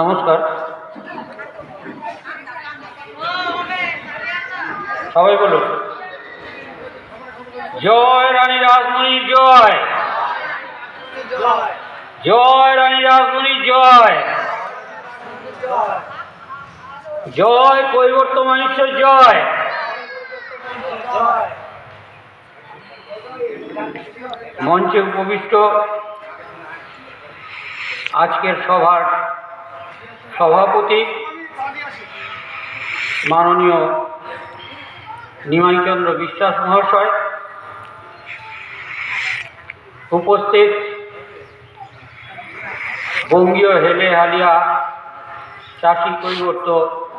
নমস্কার। সবাই বলুন। জয় রানী রাসমণি জয়। জয় রানী রাসমণি জয়। জয় কৈবর্ত মহেশ্বর, জয়। মঞ্চে উপবিষ্ট আজকের সভার সভাপতি, মাননীয় নিমাইচন্দ্র বিশ্বাস মহাশয়, উপস্থিত বঙ্গীয় হেলে হালিয়া চাষি কৈবর্ত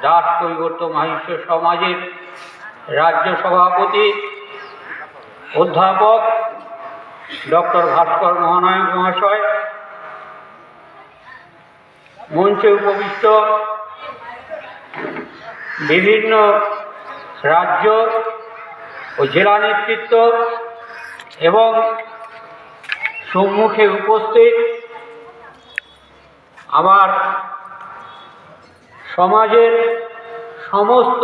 দাস কৈবর্ত মাহিষ্য সমাজের রাজ্য সভাপতি, অধ্যাপক ডক্টর ভাস্কর মহানায়ক মহাশয় মঞ্চে উপবিষ্ট বিভিন্ন রাজ্য ও জেলা নেতৃত্ব এবং সম্মুখে উপস্থিত আমার সমাজের সমস্ত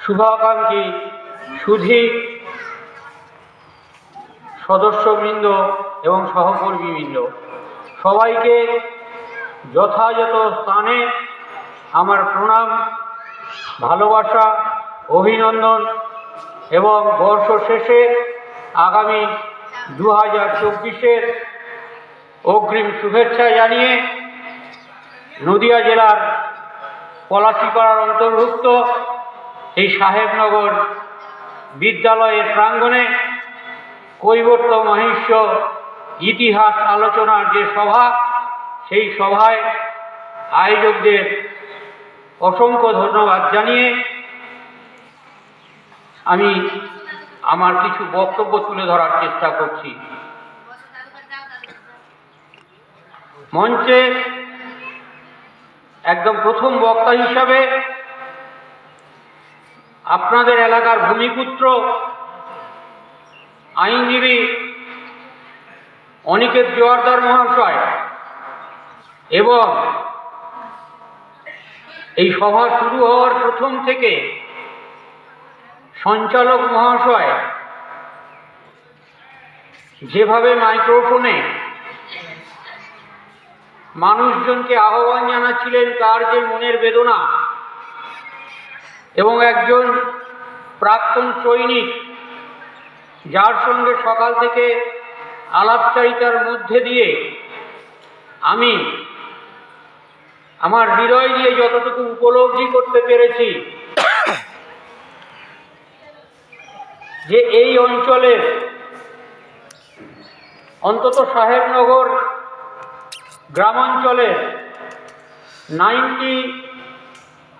শুভাকাঙ্ক্ষী সুধী সদস্যবৃন্দ এবং সহকর্মীবৃন্দ সবাইকে যথাযথ স্থানে আমার প্রণাম, ভালোবাসা, অভিনন্দন এবং বর্ষ শেষে আগামী দু হাজার চব্বিশের অগ্রিম শুভেচ্ছা জানিয়ে নদিয়া জেলার পলাশিপাড়ার অন্তর্ভুক্ত এই সাহেবনগর বিদ্যালয়ের প্রাঙ্গণে কৈবর্ত মহিষ্য ইতিহাস আলোচনার যে সভা সেই সভায় আয়োজকদের অসংখ্য ধন্যবাদ জানিয়ে আমি আমার কিছু বক্তব্য তুলে ধরার চেষ্টা করছি। মঞ্চে একদম প্রথম বক্তা হিসাবে আপনাদের এলাকার ভূমিপুত্র, আইনজীবী অনিকেত জোয়ারদার মহাশয় এবং এই সভা শুরু হওয়ার প্রথম থেকে সঞ্চালক মহাশয় যেভাবে মাইক্রোফোনে মানুষজনকে আহ্বান জানাচ্ছিলেন, তার যে মনের বেদনা এবং একজন প্রাক্তন সৈনিক, যার সঙ্গে সকাল থেকে আলাপচারিতার মধ্যে দিয়ে আমি আমার হৃদয় দিয়ে যতটুকু উপলব্ধি করতে পেরেছি, যে এই অঞ্চলের অন্তত সাহেবনগর গ্রামাঞ্চলের ninety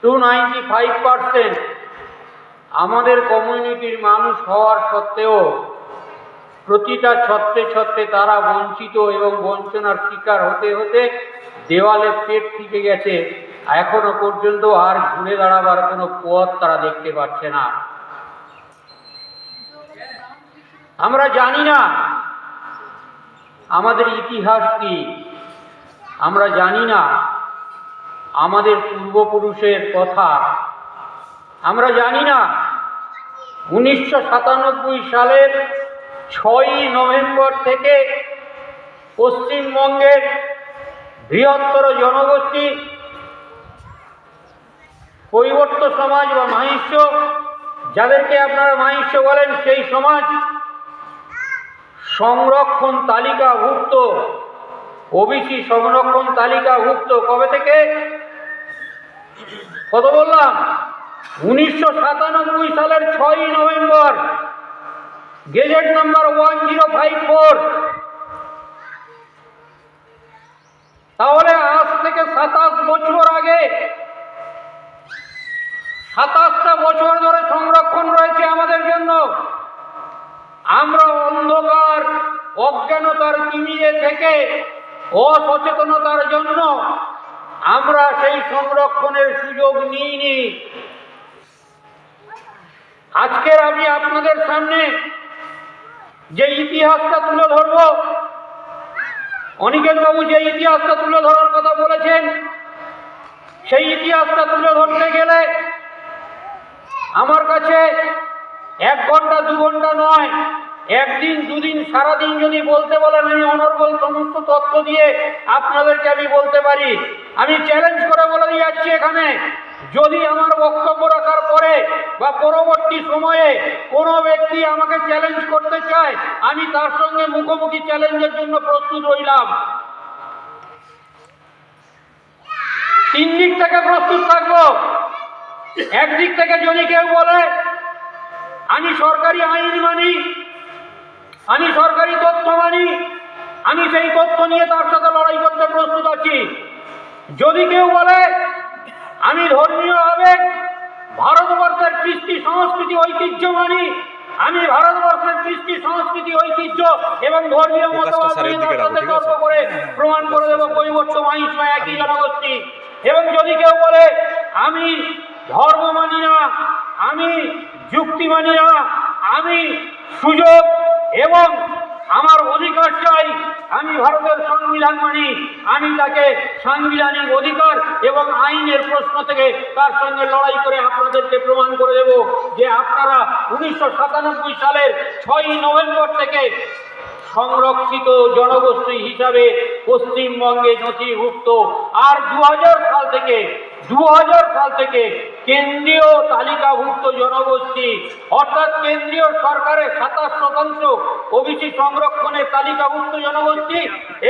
two ninety five percent আমাদের কমিউনিটির মানুষ হওয়ার সত্ত্বেও প্রতিটা ছত্রে ছত্রে তারা বঞ্চিত এবং বঞ্চনার শিকার হতে হতে দেওয়ালে পেট থেকে গেছে। এখনও পর্যন্ত আর ঘুরে দাঁড়াবার কোনো পথ তারা দেখতে পাচ্ছে না। আমরা জানি না আমাদের ইতিহাস কি। আমরা জানি না আমাদের পূর্বপুরুষের কথা। আমরা জানি না উনিশশো সাতানব্বই সালের ছয়ই নভেম্বর থেকে পশ্চিমবঙ্গের বৃহত্তর জনগোষ্ঠী কৈবর্ত সমাজ বা মাহিষ্য, যাদেরকে আপনারা মাহিষ্য বলেন সেই সমাজ, সংরক্ষণ তালিকাভুক্ত, ওবিসি সংরক্ষণ তালিকাভুক্ত, কবে থেকে? কত বললাম? উনিশশো সাতানব্বই সালের ছয়ই November, gazette number one zero five four তাহলে আজ থেকে সাতাশ বছর আগে সাতাশটা বছর ধরে সংরক্ষণ রয়েছে আমাদের জন্য। আমরা অন্ধকার, অজ্ঞানতার তিমিরে থেকে অসচেতনতার জন্য আমরা সেই সংরক্ষণের সুযোগ নিইনি। আজকের আমি আপনাদের সামনে যে ইতিহাসটা তুলে ধরব অনিকেত বাবু যে ইতিহাসটা তুলে ধরার কথা বলেছেন, সেই ইতিহাসটা তুলে ধরতে গেলে আমার কাছে এক ঘণ্টা, দু ঘণ্টা নয়, একদিন, দুদিন, সারাদিন যদি বলতে বলেন আমি অনর্গল সমস্ত তথ্য দিয়ে আপনাদেরকে আমি বলতে পারি। আমি চ্যালেঞ্জ করে বলে দিয়ে যাচ্ছি এখানে, যদি আমার বক্তব্য রাখার পরে বা পরবর্তী সময়ে কোনো আমাকে চ্যালেঞ্জ করতে চায়, আমি তার সঙ্গে মুখোমুখি চ্যালেঞ্জের জন্য প্রস্তুত রইলাম তিন দিক থেকে প্রস্তুত থাকব। একদিক থেকে যদি কেউ বলে, আমি সরকারি আইন মানি, আমি সরকারি তথ্য মানি, আমি সেই তথ্য নিয়ে তার সাথে লড়াই করতে প্রস্তুত আছি। যদি কেউ বলে, আমি ধর্মীয় আবেগ, ভারতবর্ষের কৃষ্টি সংস্কৃতি ঐতিহ্য মানি আমি ভারতবর্ষের কৃষ্টি সংস্কৃতি ঐতিহ্য এবং ধর্মীয় মতবাদ? তর্ক করে প্রমাণ করে দেবো কৈবর্ত মাহিষ্মা একই জনগোষ্ঠী এবং যদি কেউ বলে আমি ধর্ম মানি না আমি যুক্তি মানি না আমি সুযোগ এবং আমার অধিকার চাই। আমি ভারতের সংবিধান মানি। আমি তাকে সাংবিধানিক অধিকার এবং আইনের প্রশ্ন থেকে তার সঙ্গে লড়াই করে আপনাদেরকে প্রমাণ করে দেব যে আপনারা উনিশশো সাতানব্বই সালের ছয়ই নভেম্বর থেকে সংরক্ষিত জনগোষ্ঠী হিসাবে পশ্চিমবঙ্গে নথিভুক্ত। আর দু হাজার সাল থেকে দু হাজার সাল থেকে কেন্দ্রীয় তালিকাভুক্ত জনগোষ্ঠী, অর্থাৎ কেন্দ্রীয় সরকারের সাতাশ শতাংশ ওবিসি সংরক্ষণের তালিকাভুক্ত জনগোষ্ঠী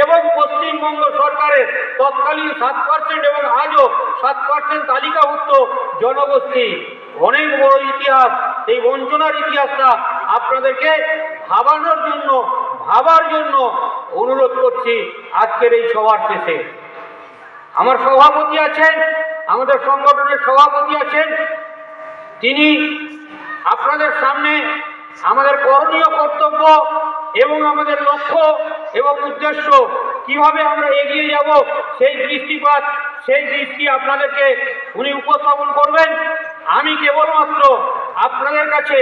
এবং পশ্চিমবঙ্গ সরকারের তৎকালীন সাত পার্সেন্ট এবং আজও সাত পার্সেন্ট তালিকাভুক্ত জনগোষ্ঠী। অনেক বড় ইতিহাস, এই বঞ্চনার ইতিহাসটা আপনাদেরকে ভাবানোর জন্য, ভাবার জন্য অনুরোধ করছি আজকের এই সভার শেষে। আমার সভাপতি আছেন আমাদের সংগঠনের সভাপতি আছেন। তিনি আপনাদের সামনে আমাদের করণীয় কর্তব্য এবং আমাদের লক্ষ্য এবং উদ্দেশ্য কীভাবে আমরা এগিয়ে যাব, সেই দৃষ্টিপাত, সেই দৃষ্টি আপনাদেরকে উনি উপস্থাপন করবেন। আমি কেবলমাত্র আপনাদের কাছে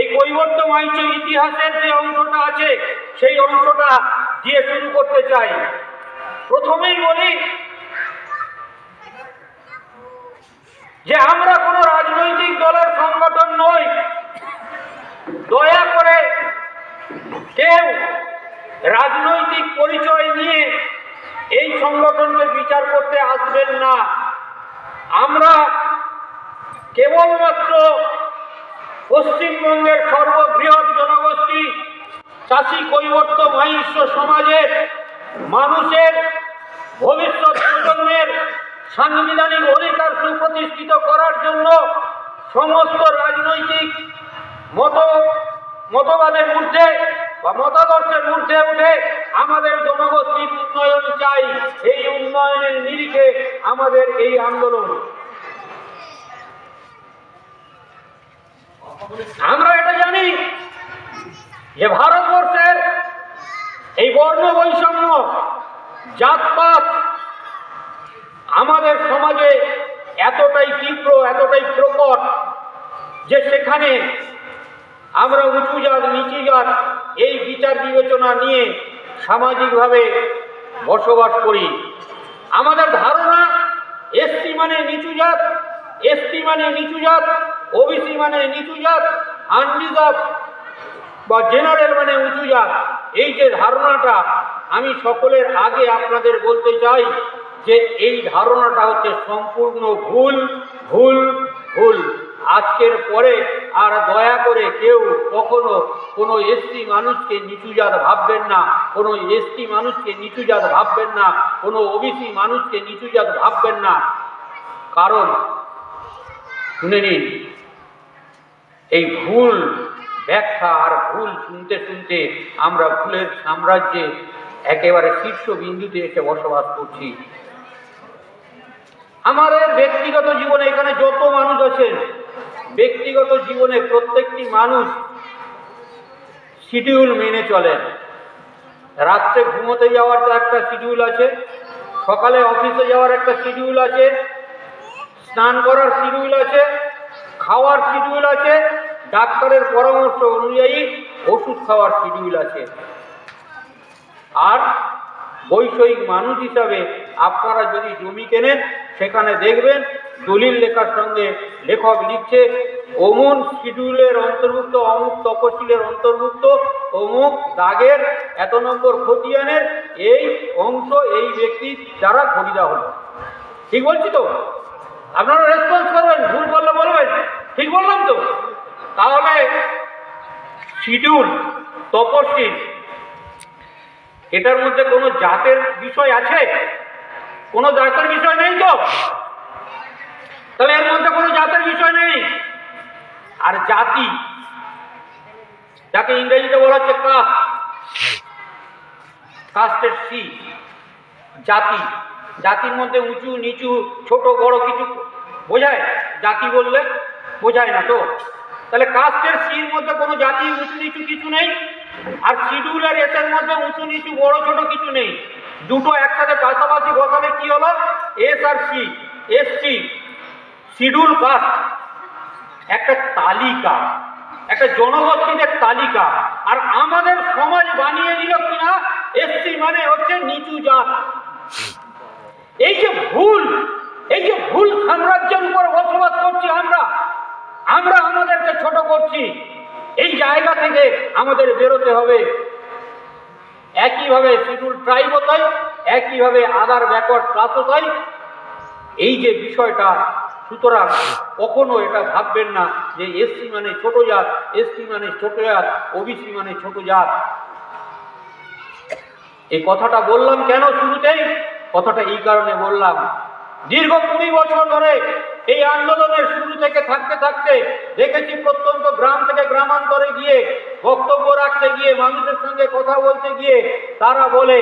এই কৈবর্ত মাইচ ইতিহাসের যে অংশটা আছে, সেই অংশটা দিয়ে শুরু করতে চাই। প্রথমেই বলি যে আমরা কোনো রাজনৈতিক দলের সংগঠন নই। দয়া করে কেউ রাজনৈতিক পরিচয় নিয়ে এই সংগঠনকে বিচার করতে আসবেন না। আমরা কেবলমাত্র পশ্চিমবঙ্গের সর্ববৃহৎ জনগোষ্ঠী, চাষি, কৈবর্ত মহিষ্য সমাজের মানুষের ভবিষ্যৎ সাংবিধানিক অধিকার সুপ্রতিষ্ঠিত করার জন্য সমস্ত রাজনৈতিক মত, মতবাদের মধ্যে বা মতাদর্শের মধ্যে উঠে আমাদের জনগোষ্ঠীর উন্নয়ন চাই। এই উন্নয়নের নিরিখে আমাদের এই আন্দোলন। আমরা এটা জানি যে ভারতবর্ষের এই বর্ণ বৈষম্য জাতপাত আমাদের সমাজে এতটাই তীব্র, এতটাই প্রকট যে সেখানে আমরা উঁচু জাত, নিচু জাত এই বিচার বিবেচনা নিয়ে সামাজিকভাবে বসবাস করি। আমাদের ধারণা এসটি মানে নিচু জাত এসটি মানে নিচু জাত ওবিসি মানে নিচু জাত, আনরিজার্ভ বা জেনারেল মানে উঁচু জাত। এই যে ধারণাটা আমি সকলের আগে আপনাদের বলতে চাই যে এই ধারণাটা হচ্ছে সম্পূর্ণ ভুল ভুল ভুল। আজকের পরে আর দয়া করে কেউ কখনো কোনো এসটি মানুষকে নিচু জাত ভাববেন না, কোনো এসটি মানুষকে নিচু জাত ভাববেন না, কোনো ওবিসি মানুষকে নিচু জাত ভাববেন না। কারণ, শুনে নিন, এই ভুল ব্যাখ্যা আর ভুল শুনতে শুনতে আমরা ভুলের সাম্রাজ্যে একেবারে শীর্ষ বিন্দুতে এসে বসবাস করছি। আমাদের ব্যক্তিগত জীবনে এখানে যত মানুষ আছেন, ব্যক্তিগত জীবনে প্রত্যেকটি মানুষ শিডিউল মেনে চলেন। রাত্রে ঘুমোতে যাওয়ার একটা শিডিউল আছে, সকালে অফিসে যাওয়ার একটা শিডিউল আছে, স্নান করার শিডিউল আছে, খাওয়ার শিডিউল আছে, ডাক্তারের পরামর্শ অনুযায়ী ওষুধ খাওয়ার শিডিউল আছে। আর বৈষয়িক মানুষ হিসাবে আপনারা যদি জমি কেনেন, সেখানে দেখবেন দলিল লেখার সঙ্গে লেখক লিখছে অমুক শিডিউলের অন্তর্ভুক্ত, অমুক তপশিলের অন্তর্ভুক্ত, অমুক দাগের এত নম্বর খতিয়ানের এই অংশ, এই ব্যক্তি দ্বারা খরিদা হলো। ঠিক বলছি তো? আপনারা রেসপন্স করবেন, ভুল বললে বলবেন। ঠিক বললাম তো? তাহলে শিডিউল তপশিল এটার মধ্যে কোনো জাতের বিষয় আছে? কোনো জাতের বিষয় নেই তো? তাহলে এর মধ্যে কোনো জাতের বিষয় নেই? আর জাতি, যাকে ইংরেজিতে বলা হচ্ছে কাস্ট কাস্টের সি, জাতি। জাতির মধ্যে উঁচু, নিচু, ছোট, বড় কিছু বোঝায়? জাতি বললে বোঝায় না তো? তাহলে কাস্টের সির মধ্যে কোনো জাতি, উঁচু, নিচু কিছু নেই? আর শিডিউলের এসের মধ্যে উঁচু নিচু বড় ছোট কিছু নেই। দুটো একসাথে পাশাপাশি বসালে কি হলো? S R C S C schedule caste একটা তালিকা, একটা জনগোষ্ঠীদের তালিকা। আর আমাদের সমাজ বানিয়ে দিল কিনা? এসসি মানে হচ্ছে নিচু জাত। এই যে ভুল, এই যে ভুল সাম্রাজ্যের উপর বসবাস করছি আমরা আমরা আমাদেরকে ছোট করছি। জায়গা থেকে আমাদের বেরোতে হবে। একইভাবে শিডিউল ট্রাইব তাই, একইভাবে আদার ব্যাকওয়ার্ড ক্লাসও তাই। এই যে বিষয়টা, সুতরাং কখনো এটা ভাববেন না যে এসসি মানে ছোট জাত এসটি মানে ছোট জাত, ওবিসি মানে ছোট জাত। এই কথাটা বললাম কেন শুরুতেই? কথাটা এই কারণে বললাম, দীর্ঘ কুড়ি বছর ধরে এই আন্দোলনের শুরু থেকে থাকতে থাকতে দেখেছি প্রত্যন্ত গ্রাম থেকে গ্রামান্তরে গিয়ে বক্তব্য রাখতে গিয়ে, মানুষের সঙ্গে কথা বলতে গিয়ে তারা বলে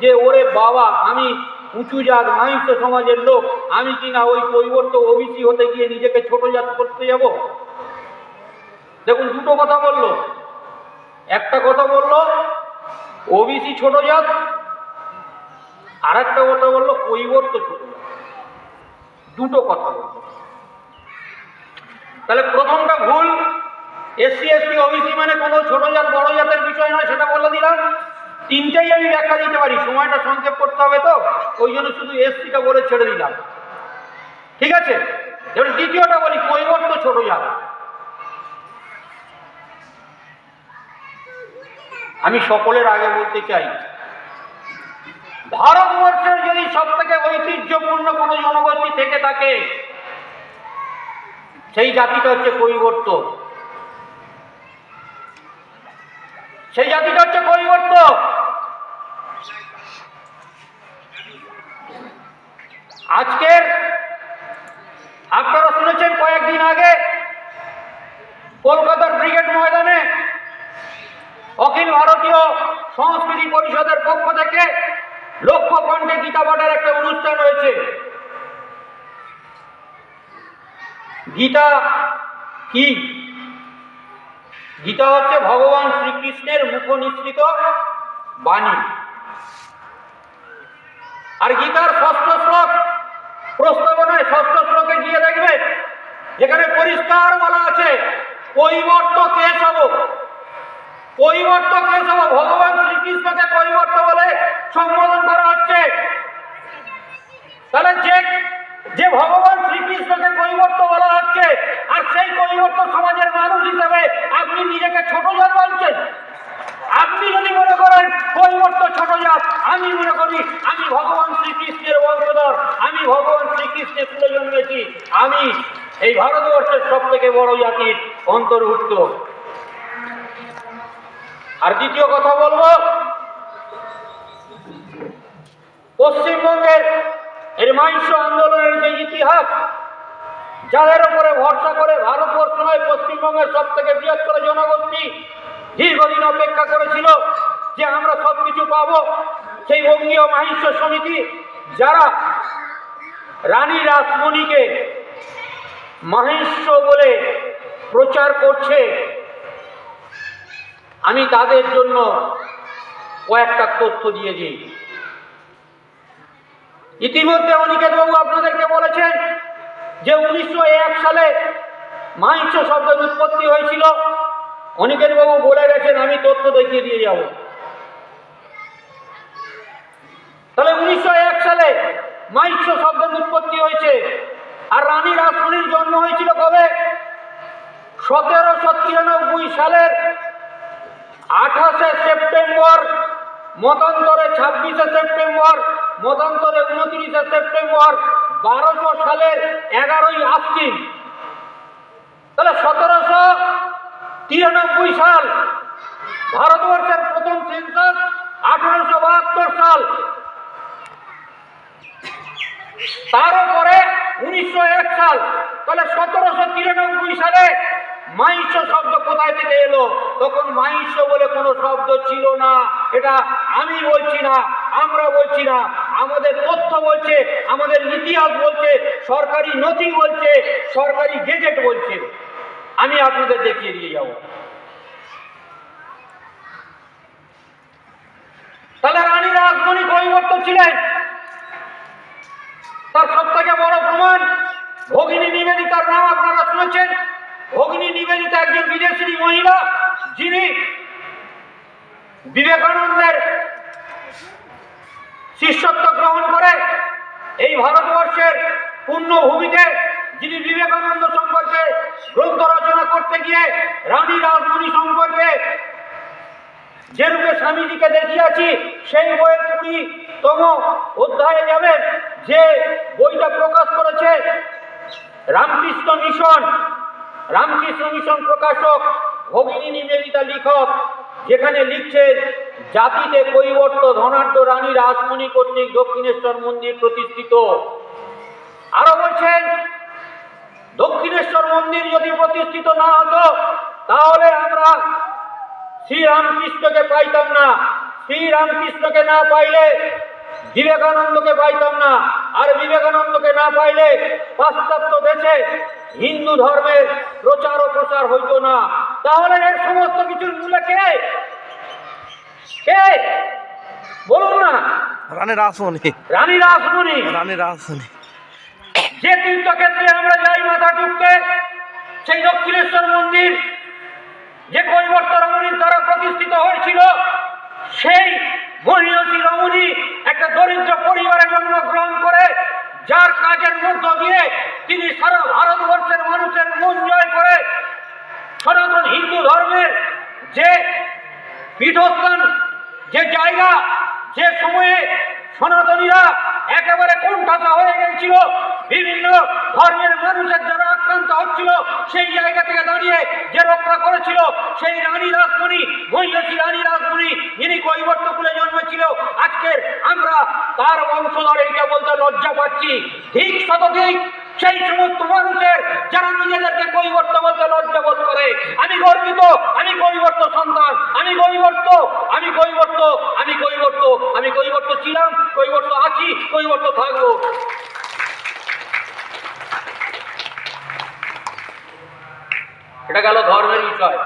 যে, ওরে বাবা, আমি উঁচু জাত মাহিষ্য সমাজের লোক, আমি কিনা ওই পরিবর্তন ওবিসি হতে গিয়ে নিজেকে ছোট জাত করতে যাব? দেখুন, দুটো কথা বলল। একটা কথা বলল, ওবিসি ছোট জাত আর একটা কথা বলল কৈবর্ত ছোট জাত। দুটো কথা বলল তাহলে প্রথমটা ভুল, এসসি, এসটি, ওবিসি মানে কোনো ছোট জাত, বড় জাতের বিষয় নয়, সেটা বলে দিলাম। তিনটেই আমি ব্যাখ্যা দিতে পারি, সময়টা সংক্ষেপ করতে হবে তো, ওই জন্য শুধু এসসিটা বলে ছেড়ে দিলাম। ঠিক আছে? এবার দ্বিতীয়টা বলি, কৈবর্ত ছোট জাত। আমি সকলের আগে বলতে চাই ভারতবর্ষের যদি সব থেকে ঐতিহ্যপূর্ণ কোনো জনগোষ্ঠী থেকে থাকে, সেই জাতিটা হচ্ছে কৈবর্ত। সেই জাতিটা হচ্ছে কৈবর্ত। আজকের, আপনারা শুনেছেন কয়েকদিন আগে কলকাতার ব্রিগেড ময়দানে অখিল ভারতীয় সংস্কৃতি পরিষদের পক্ষ থেকে লক্ষ কণ্ঠে গীতা পাঠের একটা অনুষ্ঠান হয়েছে। গীতা কি? গীতা হচ্ছে ভগবান শ্রীকৃষ্ণের মুখ নিঃসৃত বাণী। আর গীতার ষষ্ঠ শ্লোক, প্রস্তাবনায় ষষ্ঠ শ্লোকে গিয়ে দেখবেন যেখানে পরিষ্কার বলা আছে কৈবর্ত কেশব। কৈবর্ত কেশব ভগবান শ্রীকৃষ্ণকে সম্বোধন করা হচ্ছে। তাহলে যে যে ভগবান শ্রীকৃষ্ণকে কৈবর্ত বলা হচ্ছে, আর সেই কৈবর্ত সমাজের মানুষ হিসেবে আপনি নিজেকে ছোট জাত বলছেন। আপনি যদি মনে করেন কৈবর্ত ছোট জাত, আমি মনে করি আমি ভগবান শ্রীকৃষ্ণের বংশধর, আমি ভগবান শ্রীকৃষ্ণের কুলে জন্মেছি, আমি এই ভারতবর্ষের সব থেকে বড় জাতির অন্তর্ভুক্ত। আর দ্বিতীয় কথা বলব পশ্চিমবঙ্গের এর মাংস আন্দোলনের যে ইতিহাস, যাদের উপরে ভরসা করে ভারতবর্ষ নয়, পশ্চিমবঙ্গের সব থেকে বৃহত্তর জনগোষ্ঠী দীর্ঘদিন অপেক্ষা করেছিল যে আমরা সব কিছু পাবো। সেই বঙ্গীয় মাহিষ্য সমিতি যারা রানী রাসমণিকে মাহিষ্য বলে প্রচার করছে, আমি তাদের জন্য কয়েকটা তথ্য দিয়ে দিই। ইতিমধ্যে অনিকেত অনিকেতবাবু আপনাদেরকে বলেছেন যে উনিশশো এক সালে মাংস শব্দের উৎপত্তি হয়েছিল। অনিকেত অনিকেতবাবু বলে গেছেন, আমি তথ্য দেখিয়ে দিয়ে যাব। তাহলে উনিশশো এক সালে মাইশ্য শব্দের উৎপত্তি হয়েছে। আর রানী রাসমণির জন্ম হয়েছিল কবে? সতেরোশো তিরানব্বই সালের আঠাশে সেপ্টেম্বর, মতান্তরে ছাব্বিশে সেপ্টেম্বর মতান্তরে উনত্রিশে সেপ্টেম্বর বারোশো সালের এগারোই আশ্বিন। তাহলে সতেরোশো তিরানব্বই সাল ভারতবর্ষের প্রথম সেন্সাস আঠারোশো বাহাত্তর সাল। তারও পরে উনিশশো এক সাল। তাহলে সতেরোশো তিরানব্বই সালে মাইশ শব্দ কোথায় থেকে এলো? তখন মাইশ বলে কোনো শব্দ ছিল না। এটা আমি বলছি না, আমরা বলছি না। আমাদের তথ্য বলছে, আমাদের ইতিহাস বলছে, সরকারি নথি বলছে, সরকারি গেজেট বলছে। আমি আপনাদের দেখিয়ে দিয়ে যাব। তাহলে রানী রাজমণি কৈবর্ত ছিলেন। তার সব থেকে বড় প্রমাণ, ভগিনী নিবেদিতার নাম আপনারা শুনেছেন। ভগিনী নিবেদিতা একজন বিদেশি মহিলা, যিনি বিবেকানন্দের শিষ্যত্ব গ্রহণ করে এই ভারতবর্ষের পূর্ণভূমিতে যিনি বিবেকানন্দ সম্পর্কে গ্রন্থ রচনা করতে গিয়ে রানী রাজমণি সম্পর্কে যে রূপে স্বামীজিকে দেখিয়াছি, সেই বইয়ের কুড়ি তম অধ্যায়ে যাবেন, যে বইটা প্রকাশ করেছে রামকৃষ্ণ মিশন রামকৃষ্ণ মিশন প্রকাশক ভগিনী নিবেদিতা লিখক, যেখানে লিখছেন জাতিতে কৈবর্ত ধনাঢ্য রানী রাসমণি কর্তৃক দক্ষিণেশ্বর মন্দির প্রতিষ্ঠিত। আরও বলছেন, দক্ষিণেশ্বর মন্দির যদি প্রতিষ্ঠিত না হতো, তাহলে আমরা শ্রীরামকৃষ্ণকে পাইতাম না। শ্রীরামকৃষ্ণকে না পাইলে বিবেকানন্দকে পাইতাম না। আর বিবেকানন্দকে না পাইলে পাশ্চাত্য দেশে হিন্দু ধর্মের প্রচার ও প্রসার হইতো না। তাহলে এর সমস্ত কিছুর মূলে কে? কে বলুন না। রানী রাসমণি। রানী রাসমণি। রানী রাসমণি। যে তীর্থক্ষেত্রে আমরা যাই মাথা টুকতে সেই দক্ষিণেশ্বর মন্দির যে কৈবর্ত রমণীর দ্বারা প্রতিষ্ঠিত হয়েছিল সেই মহিয়সী রমণী একটা দরিদ্র পরিবারে জন্মগ্রহণ করে যার কাজের মধ্য দিয়ে তিনি সারা ভারতবর্ষের মানুষের মন জয় করে সনাতন হিন্দু ধর্মের যে পীঠস্থান, যে জায়গা, যে সময়ে সনাতনীরা একেবারে কোণঠাসা হয়ে গেছিল বিভিন্ন ধর্মের মানুষের যারা আক্রান্ত হচ্ছিল, সেই জায়গা থেকে দাঁড়িয়ে যে রক্ষা করেছিল, সেই রানী রাসমণি মহিষী রানী রাসমণি যিনি কৈবর্ত কুলে জন্মেছিল, আজকের আমরা তার বংশধর এইটা বলতে লজ্জা পাচ্ছি। ঠিক শতধিক সেই সমস্ত মানুষের যারা নিজেদেরকে কৈবর্ত বলতে লজ্জা বোধ করে, আমি গর্বিত, আমি কৈবর্ত সন্তান, আমি কৈবর্ত আমি কৈবর্ত আমি কৈবর্ত আমি কৈবর্ত ছিলাম, কৈবর্ত আছি, কৈবর্ত থাকব। এটা গেল ধর্মের বিষয়।